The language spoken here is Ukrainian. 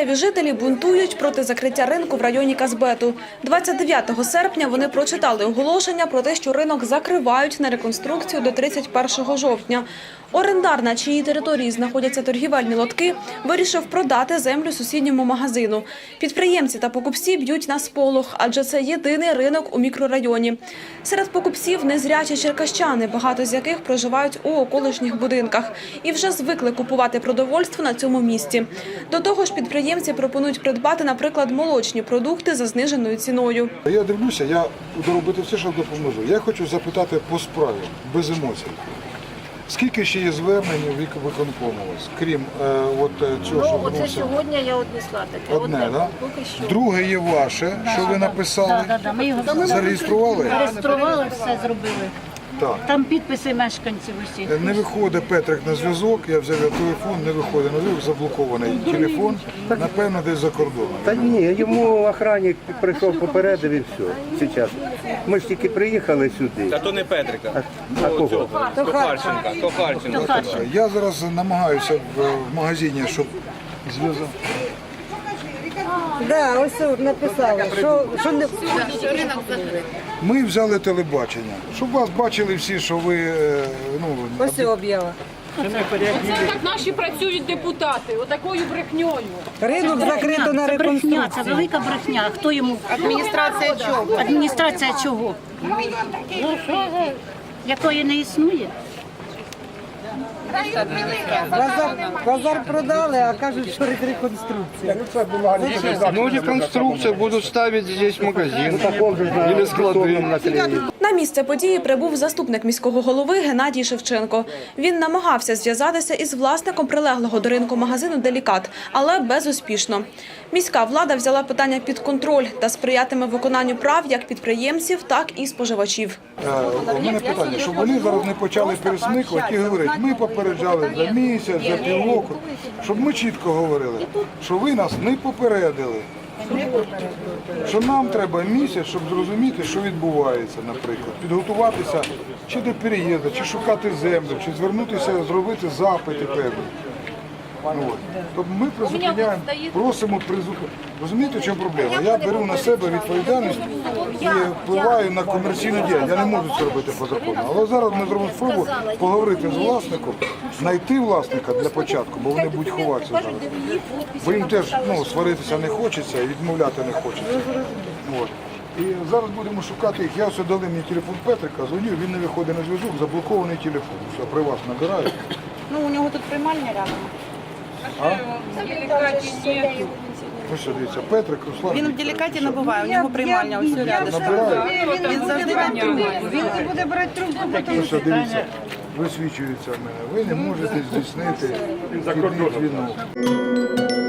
Місцеві жителі бунтують проти закриття ринку в районі Казбету. 29 серпня вони прочитали оголошення про те, що ринок закривають на реконструкцію до 31 жовтня. Орендар, на чиїй території знаходяться торгівельні лотки, вирішив продати землю сусідньому магазину. Підприємці та покупці б'ють на сполох, адже це єдиний ринок у мікрорайоні. Серед покупців незрячі черкащани, багато з яких проживають у околишніх будинках і вже звикли купувати продовольство на цьому місці. До того ж, підприємці пропонують придбати, наприклад, молочні продукти за зниженою ціною. Я дивлюся, я буду робити все, що допоможу. Я хочу запитати по справі, без емоцій. Скільки ще є звернень виконкому вас, крім е, от е, цього, що Ну, оце сьогодні я однесла таке. Одне, Одне, да? поки що. Друге є ваше, що ви написали. Так, так, так. Ми його Зареєстрували? зареєстрували, все зробили. Так. Там підписи мешканців усіх. Е, Не виходить Петрик на зв'язок, я взяв його телефон, не виходить на зв'язок, заблокований телефон, напевно, десь за кордоном. Та ні, йому охранник прийшов попередив і все. Зараз. Ми ж тільки приїхали сюди. Та то не Петрика. А кого? То Харченка. Тохарченка. Я зараз намагаюся в, в магазині, щоб зв'язок. Да, ось написали, що, що не Ми взяли телебачення, щоб вас бачили всі, що ви е, ну, ось і об'ява. Це так наші працюють депутати, отакою брехньою. Ринок закрито на Це брехня, це реконструкцію. велика брехня. Хто йому? Адміністрація чого? Адміністрація чого? Якої не існує? Базар, базар продали, а кажуть, що реконструкція. Ну, реконструкция, будут ставить здесь магазин. На Или склады. На місце події прибув заступник міського голови Геннадій Шевченко. Він намагався зв'язатися із власником прилеглого до ринку магазину Делікат, але безуспішно. Міська влада взяла питання під контроль та сприятиме виконанню прав як підприємців, так і споживачів. Е, У мене питання, щоб вони зараз не почали пересмикувати і говорити, ми попереджали за місяць, за півроку, щоб ми чітко говорили, що ви нас не попередили. Що нам треба місяць, щоб зрозуміти, що відбувається, наприклад, підготуватися чи до переїзду, чи шукати землю, чи звернутися, зробити запити певні. Ну, от. Тобто ми призупиняємо, просимо призупиняти. Розумієте, в чому проблема? Я беру на себе відповідальність і впливаю на комерційну діяльність. Я не можу це робити по закону. Але зараз ми зробимо спробу поговорити з власником, знайти власника для початку, бо вони будуть ховатися зараз. Бо їм теж ну, сваритися не хочеться і відмовляти не хочеться. От. І зараз будемо шукати їх. Я ось дали мені телефон Петрика, дзвоню, він не виходить на зв'язок, заблокований телефон. Все, при вас набираю. Ну, у нього тут приймальня рядом. Ось що дивіться, Петрик, Руслан. Він в делікаті набуває, у нього приймальня ось рядом. Набираю. Він завжди там трубку. Він не буде брати трубку, Ось що дивіться, висвічується в мене. Ви не можете здійснити вхідний дзвінок.